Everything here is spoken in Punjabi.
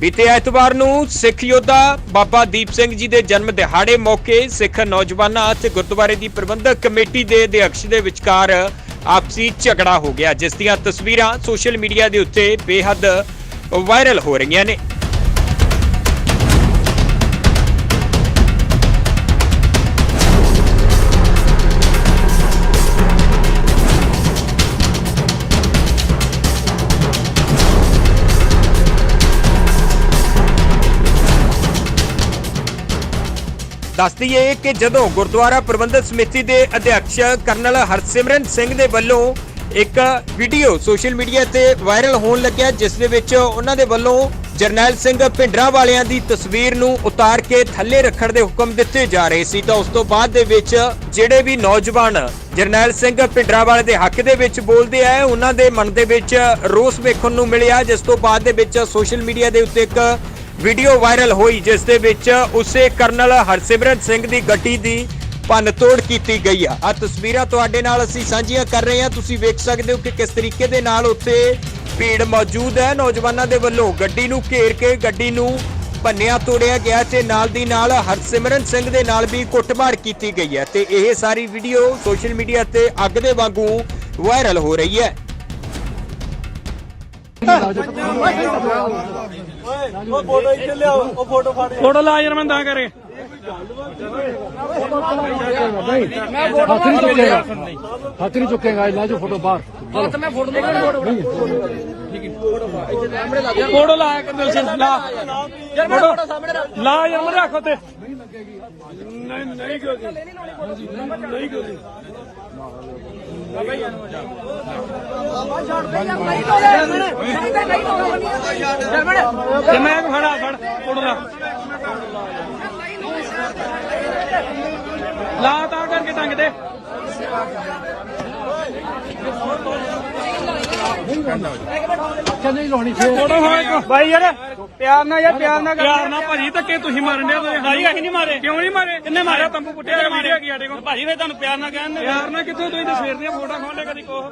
ਬੀਤੇ ਐਤਵਾਰ ਨੂੰ ਸਿੱਖ ਯੋਧਾ ਬਾਬਾ ਦੀਪ ਸਿੰਘ ਜੀ ਦੇ ਜਨਮ ਦਿਹਾੜੇ ਮੌਕੇ ਸਿੱਖ ਨੌਜਵਾਨਾਂ ਅਤੇ ਗੁਰਦੁਆਰੇ ਦੀ ਪ੍ਰਬੰਧਕ ਕਮੇਟੀ ਦੇ ਅਧਿਕਸ਼ ਦੇ ਵਿਚਕਾਰ ਆਪਸੀ ਝਗੜਾ ਹੋ ਗਿਆ, ਜਿਸ ਦੀਆਂ ਤਸਵੀਰਾਂ ਸੋਸ਼ਲ ਮੀਡੀਆ ਦੇ ਉੱਤੇ ਬੇਹੱਦ ਵਾਇਰਲ ਹੋ ਰਹੀਆਂ ਨੇ। ਦੱਸ ਦਈਏ ਕਿ ਜਦੋਂ ਗੁਰਦੁਆਰਾ ਪ੍ਰਬੰਧਕ ਸਮਿਤੀ ਦੇ ਅਧਿਕਸ਼ ਕਰਨਲ ਹਰਸਿਮਰਨ ਸਿੰਘ ਦੇ ਵੱਲੋਂ ਇੱਕ ਵੀਡੀਓ ਸੋਸ਼ਲ ਮੀਡੀਆ ਤੇ ਵਾਇਰਲ ਹੋਣ ਲੱਗਿਆ, ਜਿਸ ਦੇ ਵਿੱਚ ਉਹਨਾਂ ਦੇ ਵੱਲੋਂ ਜਰਨੈਲ ਸਿੰਘ ਭਿੰਡਰਾਂ ਵਾਲਿਆਂ ਦੀ ਤਸਵੀਰ ਨੂੰ ਉਤਾਰ ਕੇ ਥੱਲੇ ਰੱਖਣ ਦੇ ਹੁਕਮ ਦਿੱਤੇ ਜਾ ਰਹੇ ਸੀ। ਤਾਂ ਉਸ ਤੋਂ ਬਾਅਦ ਦੇ ਵਿੱਚ ਜਿਹੜੇ ਵੀ ਨੌਜਵਾਨ ਜਰਨੈਲ ਸਿੰਘ ਭਿੰਡਰਾਂ ਵਾਲੇ ਦੇ ਹੱਕ ਦੇ ਵਿੱਚ ਬੋਲਦੇ ਆ, ਉਹਨਾਂ ਦੇ ਮਨ ਦੇ ਵਿੱਚ ਰੋਸ ਵੇਖਣ ਨੂੰ ਮਿਲਿਆ, ਜਿਸ ਤੋਂ ਬਾਅਦ ਦੇ ਵਿੱਚ ਸੋਸ਼ਲ ਮੀਡੀਆ ਦੇ ਉੱਤੇ ਇੱਕ ਵੀਡੀਓ ਵਾਇਰਲ ਹੋਈ, ਜਿਸ ਦੇ ਵਿੱਚ ਉਸੇ ਕਰਨਲ ਹਰਸਿਮਰਨ ਸਿੰਘ ਦੀ ਗੱਡੀ ਦੀ ਭੰਨਤੋੜ ਕੀਤੀ ਗਈ ਆ। ਆ ਤਸਵੀਰਾਂ ਤੁਹਾਡੇ ਨਾਲ ਅਸੀਂ ਸਾਂਝੀਆਂ ਕਰ ਰਹੇ ਹਾਂ। ਤੁਸੀਂ ਵੇਖ ਸਕਦੇ ਹੋ ਕਿ ਕਿਸ ਤਰੀਕੇ ਦੇ ਨਾਲ ਉੱਥੇ ਭੀੜ ਮੌਜੂਦ ਹੈ। ਨੌਜਵਾਨਾਂ ਦੇ ਵੱਲੋਂ ਗੱਡੀ ਨੂੰ ਘੇਰ ਕੇ ਗੱਡੀ ਨੂੰ ਭੰਨਿਆ, ਤੋੜਿਆ ਗਿਆ ਤੇ ਨਾਲ ਦੀ ਨਾਲ ਹਰਸਿਮਰਨ ਸਿੰਘ ਦੇ ਨਾਲ ਵੀ ਕੁੱਟਮਾਰ ਕੀਤੀ ਗਈ ਹੈ ਤੇ ਇਹ ਸਾਰੀ ਵੀਡੀਓ ਸੋਸ਼ਲ ਮੀਡੀਆ ਤੇ ਅੱਗ ਦੇ ਵਾਂਗੂ ਵਾਇਰਲ ਹੋ ਰਹੀ ਹੈ। ਉਹ ਫੋਟੋ ਇੱਥੇ ਲਿਆਓ ਉਹ ਫੋਟੋ ਫੜ ਫੋਟੋ ਲਾ ਯਾਰ ਮੈਂ ਤਾਂ ਕਰੇ। ਹੱਥ ਨਹੀਂ ਚੁੱਕੇਗਾ। ਹੱਥ ਨਹੀਂ ਚੁੱਕੇਗਾ ਲੈ ਜੋ ਫੋਟੋ ਬਾਹਰ। ਫੋਟੋ ਲਾ ਕੇ ਦਿਲ ਲਾ। ਯਾਰ ਮੇਰਾ ਫੋਟੋ ਸਾਹਮਣੇ ਰੱਖ ਲਾ ਯਾਰ ਮੈਂ ਰੱਖੋ ਤੇ ਨਹੀਂ ਨਹੀਂ ਕਿਉਂ ਜੀ? ਨਹੀਂ ਕਿਉਂ ਜੀ? ਤੇ ਮੈਂ ਫੜਾ ਫੜ ਫੋਟੋ ਲਾ ਲਾ ਤਾਂ ਕਰਕੇ ਟੰਗ ਦੇ ਅੱਛਾ ਨਹੀਂ ਲਾਉਣੀ ਛੇ ਫੋਟੋ ਹੋਏ ਬਾਈ ਯਾਰ ਪਿਆਰ ਨਾਲ ਯਾਰ ਪਿਆਰ ਨਾਲ ਪਿਆਰ ਨਾਲ ਭਾਜੀ ਧੱਕੇ ਤੁਸੀਂ ਮਾਰਨ ਦੇ ਭਾਜੀ ਅਸੀਂ ਨਹੀਂ ਮਾਰੇ। ਕਿਉਂ ਨਹੀਂ ਮਾਰੇ? ਕਿੰਨੇ ਮਾਰਿਆ ਤੰਬੂ ਪੁੱਟਿਆ ਵੀਡੀਓ ਕੀ ਸਾਡੇ ਕੋਲ? ਭਾਜੀ ਫੇਰ ਤੁਹਾਨੂੰ ਪਿਆਰ ਨਾਲ ਕਹਿੰਦੇ ਪਿਆਰ ਨਾਲ ਕਿੱਥੋਂ ਤੁਸੀਂ ਤੇ ਸਵੇਰ ਦੀਆਂ ਫੋਟੋ ਖੋਲੇ ਕਦੀ ਕੋਹ?